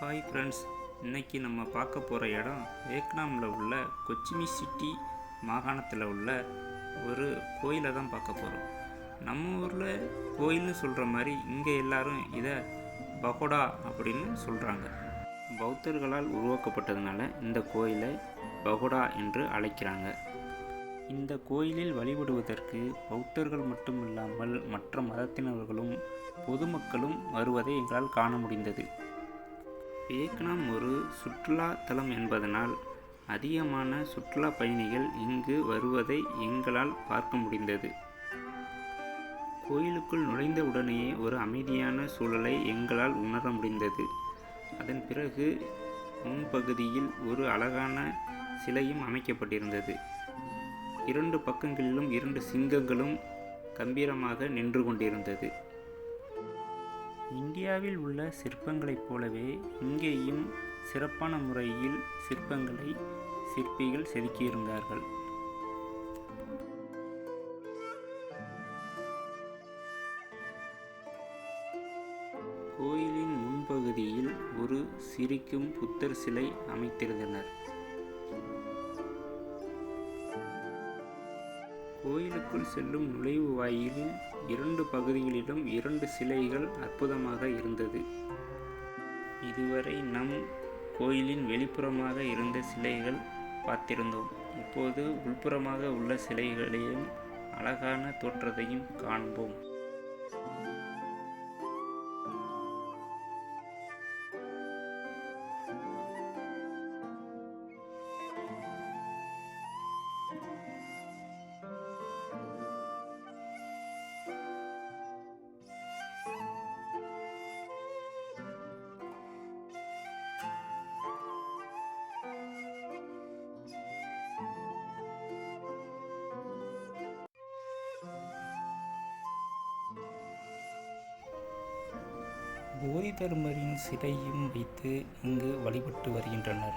Hi friends இன்றைக்கி நம்ம பார்க்க போகிற இடம் வியட்நாமில் உள்ள கொச்சிமி சிட்டி மாகாணத்தில் உள்ள ஒரு கோயிலை தான் பார்க்க போகிறோம் நம்ம ஊரில் கோயில்னு சொல்கிற மாதிரி இங்கே எல்லாரும் இதை பகோடா அப்படின்னு சொல்கிறாங்க பௌத்தர்களால் உருவாக்கப்பட்டதுனால இந்த கோயிலை பகோடா என்று அழைக்கிறாங்க. இந்த கோயிலில் வழிபடுவதற்கு பௌத்தர்கள் மட்டும் இல்லாமல் மற்ற மதத்தினர்களும் பொதுமக்களும் வருவதை எங்களால் காண முடிந்தது. வியட்நாம் ஒரு சுற்றுலா தலம் என்பதனால் அதிகமான சுற்றுலா பயணிகள் இங்கு வருவதை எங்களால் பார்க்க முடிந்தது. கோயிலுக்குள் நுழைந்த உடனேயே ஒரு அமைதியான சூழலை எங்களால் உணர முடிந்தது. அதன் பிறகு முன்பகுதியில் ஒரு அழகான சிலையும் அமைக்கப்பட்டிருந்தது. இரண்டு பக்கங்களிலும் இரண்டு சிங்கங்களும் கம்பீரமாக நின்று கொண்டிருந்தது. இந்தியாவில் உள்ள சிற்பங்களைப் போலவே இங்கேயும் சிறப்பான முறையில் சிற்பங்களை சிற்பிகள் செதுக்கியிருந்தார்கள் கோயிலின் முன்பகுதியில் ஒரு சிரிக்கும் புத்தர் சிலை அமைத்திருந்தனர். கோயிலுக்குள் செல்லும் நுழைவு வாயிலில் இரண்டு பகுதிகளிலும் இரண்டு சிலைகள் அற்புதமாக இருந்தது. இதுவரை நம் கோயிலின் வெளிப்புறமாக இருந்த சிலைகள் பார்த்திருந்தோம். இப்போது உள்புறமாக உள்ள சிலைகளையும் அழகான தோற்றத்தையும் காண்போம். போதி தர்மரின் சிலையும் வைத்து இங்கு வழிபட்டு வருகின்றனர்.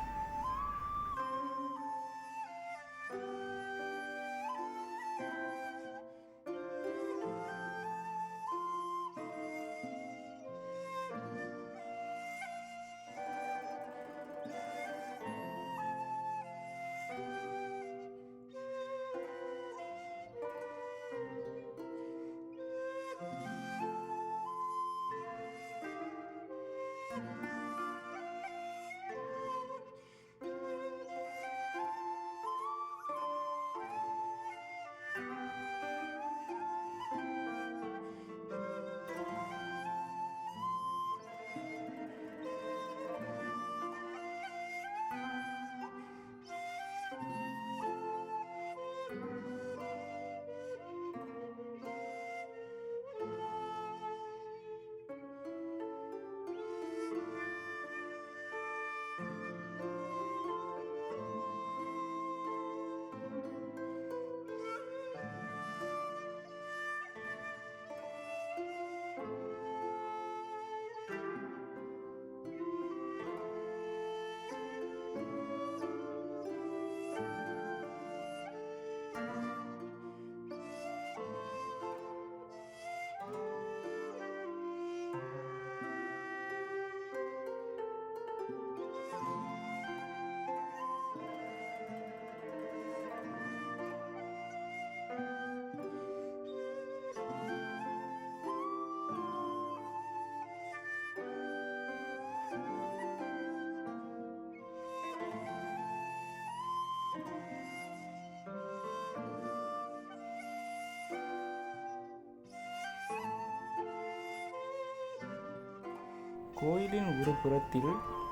கோயிலின் ஒரு புறத்தில்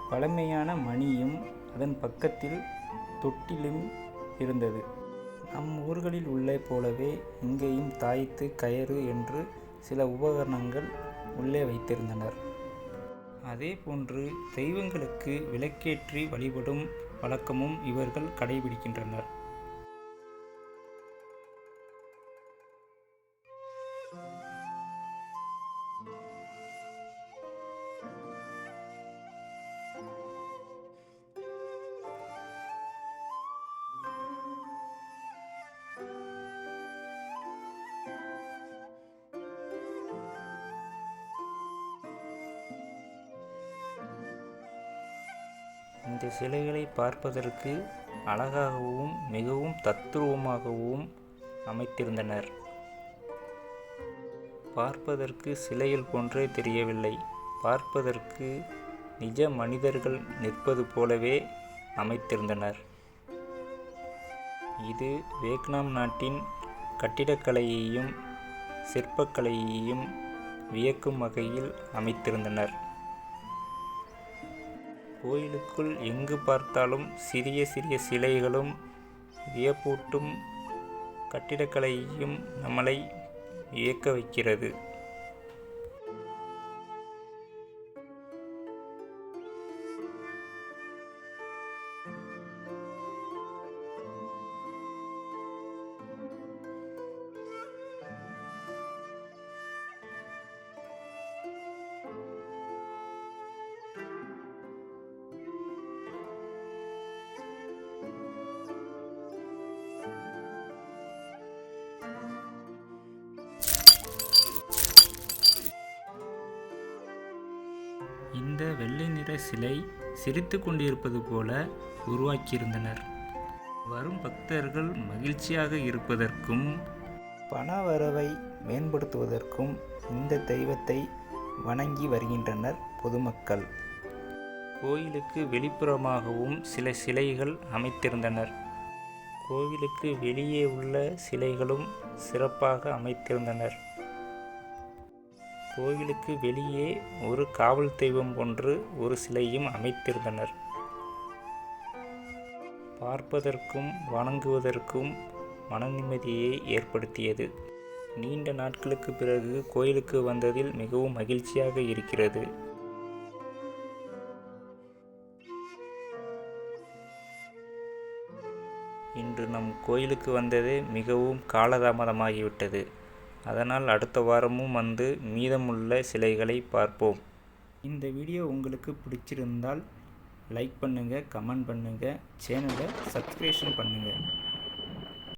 பழமையான மணியும் அதன் பக்கத்தில் தொட்டிலும் இருந்தது. நம் ஊர்களில் உள்ள போலவே இங்கேயும் தாய்த்து கயறு என்று சில உபகரணங்கள் உள்ளே வைத்திருந்தனர். அதே போன்று தெய்வங்களுக்கு விளக்கேற்றி வழிபடும் வழக்கமும் இவர்கள் கடைபிடிக்கின்றனர். இந்த சிலைகளை பார்ப்பதற்கு அழகாகவும் மிகவும் தத்ரூபமாகவும் அமைத்திருந்தனர். பார்ப்பதற்கு சிலைகள் போன்றே தெரியவில்லை. பார்ப்பதற்கு நிஜ மனிதர்கள் நிற்பது போலவே அமைத்திருந்தனர். இது வியட்நாம் நாட்டின் கட்டிடக்கலையையும் சிற்பக்கலையையும் வியக்கும் வகையில் அமைத்திருந்தனர். கோயிலுக்குள் எங்கு பார்த்தாலும் சிறிய சிறிய சிலைகளும் வியப்பூட்டும் கட்டிடக்கலையும் நம்மளை வியக்க வைக்கிறது. இந்த வெள்ளை நிற சிலை சிரித்து கொண்டிருப்பது போல உருவாக்கியிருந்தனர். வரும் பக்தர்கள் மகிழ்ச்சியாக இருப்பதற்கும் பண வரவை மேம்படுத்துவதற்கும் இந்த தெய்வத்தை வணங்கி வருகின்றனர் பொதுமக்கள். கோயிலுக்கு வெளிப்புறமாகவும் சில சிலைகள் அமைத்திருந்தனர். கோவிலுக்கு வெளியே உள்ள சிலைகளும் சிறப்பாக அமைத்திருந்தனர். கோவிலுக்கு வெளியே ஒரு காவல் தெய்வம் போன்று ஒரு சிலையும் அமைத்திருந்தனர். பார்ப்பதற்கும் வணங்குவதற்கும் மன நிம்மதியை ஏற்படுத்தியது. நீண்ட நாட்களுக்கு பிறகு கோயிலுக்கு வந்ததில் மிகவும் மகிழ்ச்சியாக இருக்கிறது. இன்று நம் கோயிலுக்கு வந்ததே மிகவும் காலதாமதமாகிவிட்டது. அதனால் அடுத்த வாரமும் வந்து மீதமுள்ள சிலைகளை பார்ப்போம். இந்த வீடியோ உங்களுக்கு பிடிச்சிருந்தால் லைக் பண்ணுங்கள் கமெண்ட் பண்ணுங்கள் சேனலை சப்ஸ்கிரேஷன் பண்ணுங்கள்